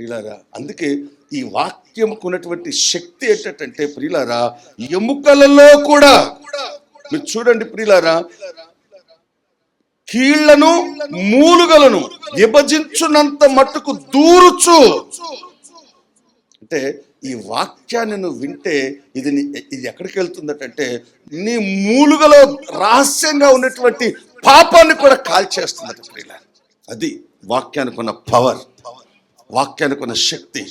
ప్రియులారా అందుకే ఈ వాక్యంకు ఉన్నటువంటి శక్తి ఏంటంటే ప్రియులారా ఎముకలలో కూడా. మీరు చూడండి ప్రియులారా కీళ్ళను మూలుగలను విభజించునంత మట్టుకు దూరుచు. అంటే ఈ వాక్యాన్ని నువ్వు వింటే ఇది ఇది ఎక్కడికి వెళ్తుందటంటే నీ మూలుగలో రహస్యంగా ఉన్నటువంటి పాపాన్ని కూడా కాల్చేస్తుందట ప్రియుల అది వాక్యానికి ఉన్న పవర్ వాక్యానికి ఉన్న శక్తి.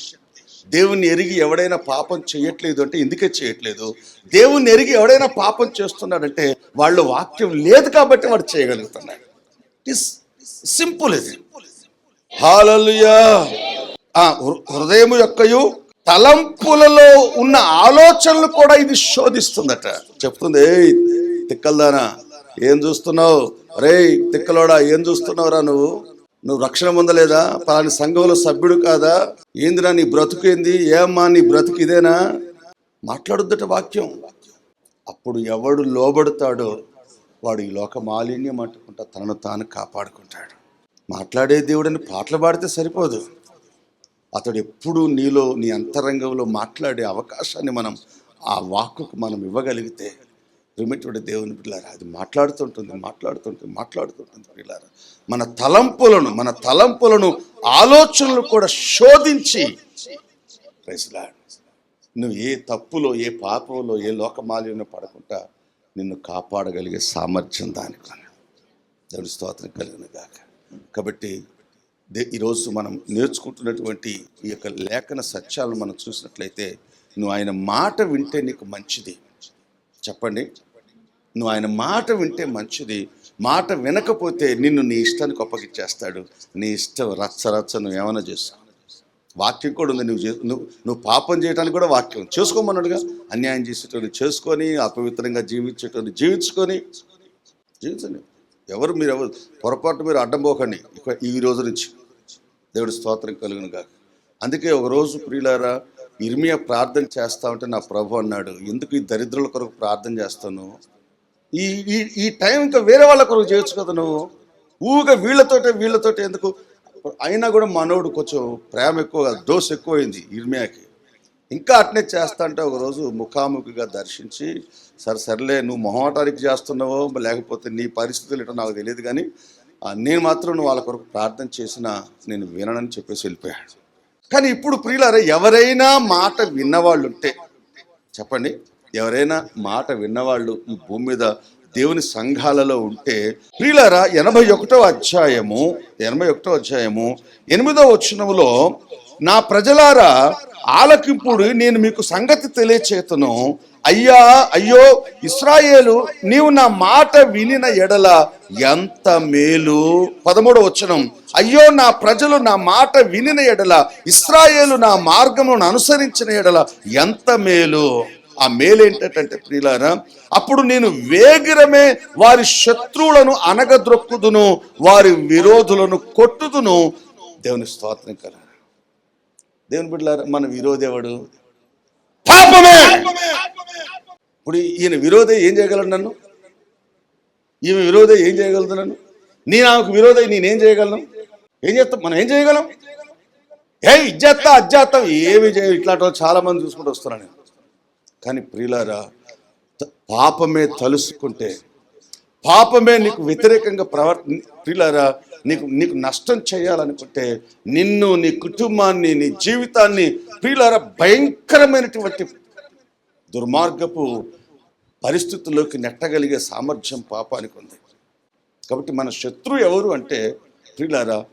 దేవుని ఎరిగి ఎవడైనా పాపం చేయట్లేదు అంటే ఎందుకే చేయట్లేదు? దేవుని ఎరిగి ఎవడైనా పాపం చేస్తున్నాడంటే వాళ్ళు వాక్యం లేదు కాబట్టి వాడు చేయగలుగుతున్నాడు. ఇస్ సింపుల్ ఇది హాలలుయా హృదయం యొక్కయు తలంపులలో ఉన్న ఆలోచనలు కూడా ఇది శోధిస్తుందట. చెప్తుంది ఏ తిక్కల్దానా ఏం చూస్తున్నావు? రే తిక్కలోడా ఏం చూస్తున్నావురా నువ్వు? నువ్వు రక్షణ పొందలేదా? పలాని సంఘంలో సభ్యుడు కాదా? ఏందిరా నీ బ్రతుకు ఏంది? ఏమ్మా నీ బ్రతుకు ఇదేనా? మాట్లాడొద్దట వాక్యం. అప్పుడు ఎవడు లోబడతాడో వాడు ఈ లోక మాలిన్యం అంటుకుంటా తనను తాను కాపాడుకుంటాడు. మాట్లాడే దేవుడని పాటలు పాడితే సరిపోదు. అతడు ఎప్పుడు నీలో నీ అంతరంగంలో మాట్లాడే అవకాశాన్ని మనం ఆ వాక్కుకు మనం ఇవ్వగలిగితే ప్రిమిటెడ్ దేవుని పిల్లారా అది మాట్లాడుతుంటుంది మాట్లాడుతుంటుంది మాట్లాడుతుంటుంది పిల్లారా. మన తలంపులను మన తలంపులను ఆలోచనలు కూడా శోధించి. Praise నువ్వు ఏ తప్పులో ఏ పాపంలో ఏ లోకమాల్యంలో పడకుండా నిన్ను కాపాడగలిగే సామర్థ్యం దానికి దేవుని స్తోత్రం కలిగిన గాక. కాబట్టి దే ఈరోజు మనం నేర్చుకుంటున్నటువంటి ఈ యొక్క లేఖన సత్యాలను మనం చూసినట్లయితే నువ్వు ఆయన మాట వింటే నీకు మంచిది. చెప్పండి. నువ్వు ఆయన మాట వింటే మంచిది. మాట వినకపోతే నిన్ను నీ ఇష్టానికి అప్పగిచ్చేస్తాడు నీ ఇష్టం రచ్చ రచ్చ నువ్వు ఏమైనా చేస్తావు. వాక్యం కూడా ఉంది. నువ్వు చే- నువ్వు నువ్వు పాపం చేయడానికి కూడా వాక్యం. చేసుకోమన్నాడుగా. అన్యాయం చేసేటోని చేసుకొని అపవిత్రంగా జీవించేటోని జీవించుకొని జీవించండి. ఎవరు మీరు ఎవరు? పొరపాటు మీరు అడ్డం పోకండి. ఇక ఈ రోజు నుంచి దేవుడి స్తోత్రం కలుగును కాక అందుకే ఒక రోజు ప్రియులారా ఇర్మియా ప్రార్థన చేస్తా ఉంటే నా ప్రభు అన్నాడు ఎందుకు ఈ దరిద్రుల కొరకు ప్రార్థన చేస్తాను? ఈ ఈ ఈ టైం ఇంకా వేరే వాళ్ళ కొరకు చేయొచ్చు కదా నువ్వు? ఊగా వీళ్ళతోటే వీళ్ళతోటే ఎందుకు? అయినా కూడా మనోడు కొంచెం ప్రేమ ఎక్కువ దోశ ఎక్కువైంది ఇర్మియాకి. ఇంకా అట్నే చేస్తా అంటే ఒకరోజు ముఖాముఖిగా దర్శించి సరే సర్లే నువ్వు మొహమాటానికి చేస్తున్నావో లేకపోతే నీ పరిస్థితులు ఏంటో నాకు తెలియదు కానీ నేను మాత్రం నువ్వు వాళ్ళ కొరకు ప్రార్థన చేసినా నేను విననని చెప్పేసి వెళ్ళిపోయాడు. కానీ ఇప్పుడు ప్రియులారా ఎవరైనా మాట విన్నవాళ్ళు ఉంటే చెప్పండి ఎవరైనా మాట విన్నవాళ్ళు ఈ భూమి మీద దేవుని సంఘాలలో ఉంటే ప్రియులారా ఎనభై ఒకటో అధ్యాయము ఎనభై ఒకటో అధ్యాయము ఎనిమిదో వచనములో నా ప్రజలారా ఆలకింపుడు నేను మీకు సంగతి తెలియచేతను అయ్యా అయ్యో ఇస్రాయేలు నీవు నా మాట వినిన ఎడల ఎంత మేలు. పదమూడవ వచనం. అయ్యో నా ప్రజలు నా మాట వినిన ఎడల ఇస్రాయేలు నా మార్గమును అనుసరించిన ఎడల ఎంత మేలు. ఆ మేలు ఏంటంటే ప్రియులారా అప్పుడు నేను వేగిరమే వారి శత్రువులను అనగద్రొక్కుదును వారి విరోధులను కొట్టుదును. దేవుని స్తోత్రం కదా దేవుని బిడ్డలారా మన విరోధేవాడు? పాపమే! ఇప్పుడు ఈయన విరోధి ఏం చేయగలడు నన్ను? ఈమె విరోధి ఏం చేయగలదు నన్ను? నేను ఆమెకు విరోధి నేనేం చేయగలను? ఏం చేస్తాం? మనం ఏం చేయగలం? ఏ ఇజ్జత్తా అజ్జాత్తం ఏమి చేయ ఇట్లాంటి చాలా మంది చూసుకుంటూ వస్తున్నాను నేను. కానీ ప్రియులారా పాపమే తలుసుకుంటే పాపమే నీకు వ్యతిరేకంగా ప్రవర్ ప్రియులారా నీకు నీకు నష్టం చేయాలనుకుంటే నిన్ను నీ కుటుంబాన్ని నీ జీవితాన్ని ప్రియులార భయంకరమైనటువంటి దుర్మార్గపు పరిస్థితుల్లోకి నెట్టగలిగే సామర్థ్యం పాపానికి ఉంది. కాబట్టి మన శత్రువు ఎవరు అంటే ప్రియులారా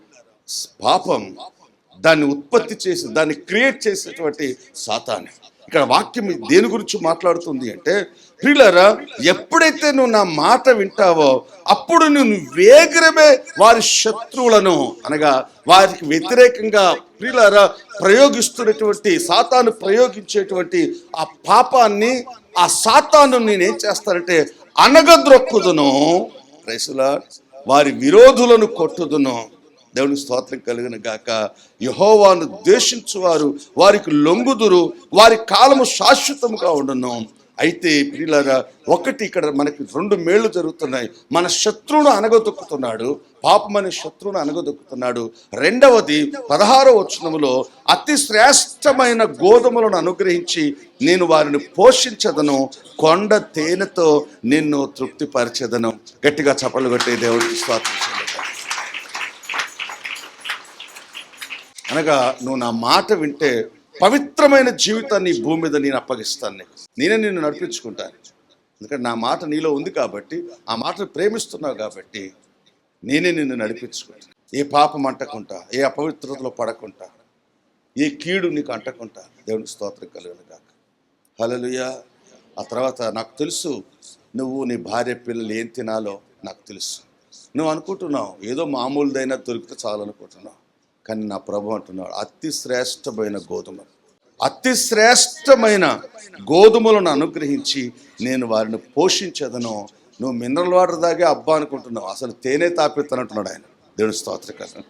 పాపం దాన్ని ఉత్పత్తి చేసి దాన్ని క్రియేట్ చేసేటువంటి సాతానే. ఇక్కడ వాక్యం దేని గురించి మాట్లాడుతుంది అంటే ప్రియులరా ఎప్పుడైతే నువ్వు నా మాట వింటావో అప్పుడు నువ్వు వేగరమే వారి శత్రువులను అనగా వారికి వ్యతిరేకంగా ప్రియులరా ప్రయోగిస్తున్నటువంటి సాతాను ప్రయోగించేటువంటి ఆ పాపాన్ని ఆ సాతాను నేనేం చేస్తానంటే అనగద్రొక్కుదును ప్రైసులా వారి విరోధులను కొట్టుదును. దేవుని స్తోత్రం కలిగిన గాక. యహోవాను ద్వేషించువారు వారికి లొంగుదురు వారి కాలము శాశ్వతముగా ఉండను. అయితే ప్రియులారా ఒకటి ఇక్కడ మనకి రెండు మేళ్ళు జరుగుతున్నాయి. మన శత్రువును అనగదొక్కుతున్నాడు పాపమని శత్రువును అనగదొక్కుతున్నాడు. రెండవది పదహారో వచనములో అతి శ్రేష్టమైన గోధుమలను అనుగ్రహించి నేను వారిని పోషించదను కొండ తేనెతో నిన్ను తృప్తిపరచదను. గట్టిగా చప్పలు కొట్టే దేవుడికి స్వాతంత్రం అనగా నువ్వు నా మాట వింటే పవిత్రమైన జీవితాన్ని భూమి మీద నేను అప్పగిస్తాను నీకు. నేనే నిన్ను నడిపించుకుంటాను. ఎందుకంటే నా మాట నీలో ఉంది కాబట్టి ఆ మాటను ప్రేమిస్తున్నావు కాబట్టి నేనే నిన్ను నడిపించుకుంటాను. ఏ పాపం అంటకుండా ఏ అపవిత్రతలో పడకుండా ఏ కీడు నీకు అంటకుండా దేవునికి స్తోత్రం కలుగును కాక హల్లెలూయా. ఆ తర్వాత నాకు తెలుసు నువ్వు నీ భార్య పిల్లలు ఏం తినాలో నాకు తెలుసు. నువ్వు అనుకుంటున్నావు ఏదో మామూలుదైనా దొరికితే చాలనుకుంటున్నావు. కానీ నా ప్రభు అంటున్నాడు అతి శ్రేష్టమైన గోధుమ. అతి శ్రేష్టమైన గోధుమలను అనుగ్రహించి నేను వారిని పోషించదను. నువ్వు మినరల్ వాటర్ దాగే అబ్బా అనుకుంటున్నావు. అసలు తేనె తాపిస్తానంటున్నాడు ఆయన. దేవుని స్తోత్రకరం